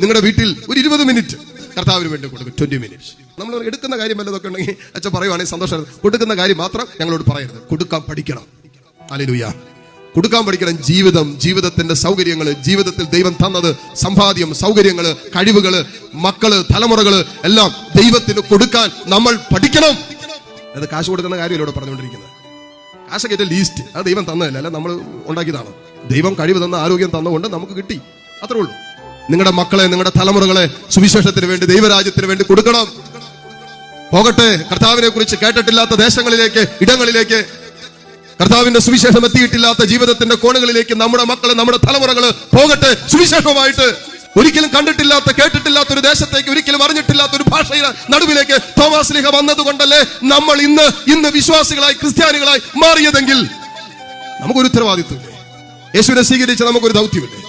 നിങ്ങളുടെ വീട്ടിൽ ഒരു ഇരുപത് മിനിറ്റ് കർത്താവിന് വേണ്ടി കൊടുക്കും. ട്വന്റി മിനിറ്റ്സ് നമ്മൾ എടുക്കുന്ന കാര്യം വല്ലതൊക്കെ ഉണ്ടെങ്കിൽ അച്ഛൻ പറയുവാണെങ്കിൽ സന്തോഷം. കൊടുക്കുന്ന കാര്യം മാത്രം ഞങ്ങളോട് പറയരുത്. കൊടുക്കാൻ പഠിക്കണം. അലിലുയ കൊടുക്കാൻ പഠിക്കണം. ജീവിതം ജീവിതത്തിന്റെ സൗകര്യങ്ങൾ ജീവിതത്തിൽ ദൈവം തന്നത് സമ്പാദ്യം സൗകര്യങ്ങൾ കഴിവുകൾ മക്കൾ തലമുറകൾ എല്ലാം ദൈവത്തിന് കൊടുക്കാൻ നമ്മൾ പഠിക്കണം. അത് കാശ് കൊടുക്കുന്ന കാര്യം ഇവിടെ പറഞ്ഞുകൊണ്ടിരിക്കുന്നത് കാശൊക്കെ ലീസ്റ്റ് അത് ദൈവം തന്നതല്ല? അല്ല നമ്മൾ ഉണ്ടാക്കിയതാണ്. ദൈവം കഴിവ് തന്ന ആരോഗ്യം തന്നുകൊണ്ട് നമുക്ക് കിട്ടി. അത്രേ ഉള്ളൂ. നിങ്ങളുടെ മക്കളെ നിങ്ങളുടെ തലമുറകളെ സുവിശേഷത്തിന് വേണ്ടി ദൈവരാജ്യത്തിന് വേണ്ടി കൊടുക്കണം. പോകട്ടെ. കർത്താവിനെ കുറിച്ച് കേട്ടിട്ടില്ലാത്ത ദേശങ്ങളിലേക്ക് ഇടങ്ങളിലേക്ക് കർത്താവിന്റെ സുവിശേഷം എത്തിയിട്ടില്ലാത്ത ജീവിതത്തിന്റെ കോണുകളിലേക്ക് നമ്മുടെ മക്കളെ നമ്മുടെ തലമുറകൾ പോകട്ടെ. സുവിശേഷമായിട്ട് ഒരിക്കലും കണ്ടിട്ടില്ലാത്ത കേട്ടിട്ടില്ലാത്ത ഒരു ദേശത്തേക്ക് ഒരിക്കലും അറിഞ്ഞിട്ടില്ലാത്ത ഒരു ഭാഷയുടെ നടുവിലേക്ക് തോമസ് ലിഹ വന്നതുകൊണ്ടല്ലേ നമ്മൾ ഇന്ന് ഇന്ന് വിശ്വാസികളായി ക്രിസ്ത്യാനികളായി മാറിയതെങ്കിൽ നമുക്കൊരു ഉത്തരവാദിത്വമില്ലേ? യേശുവിനെ സ്വീകരിച്ച നമുക്കൊരു ദൗത്യമില്ലേ?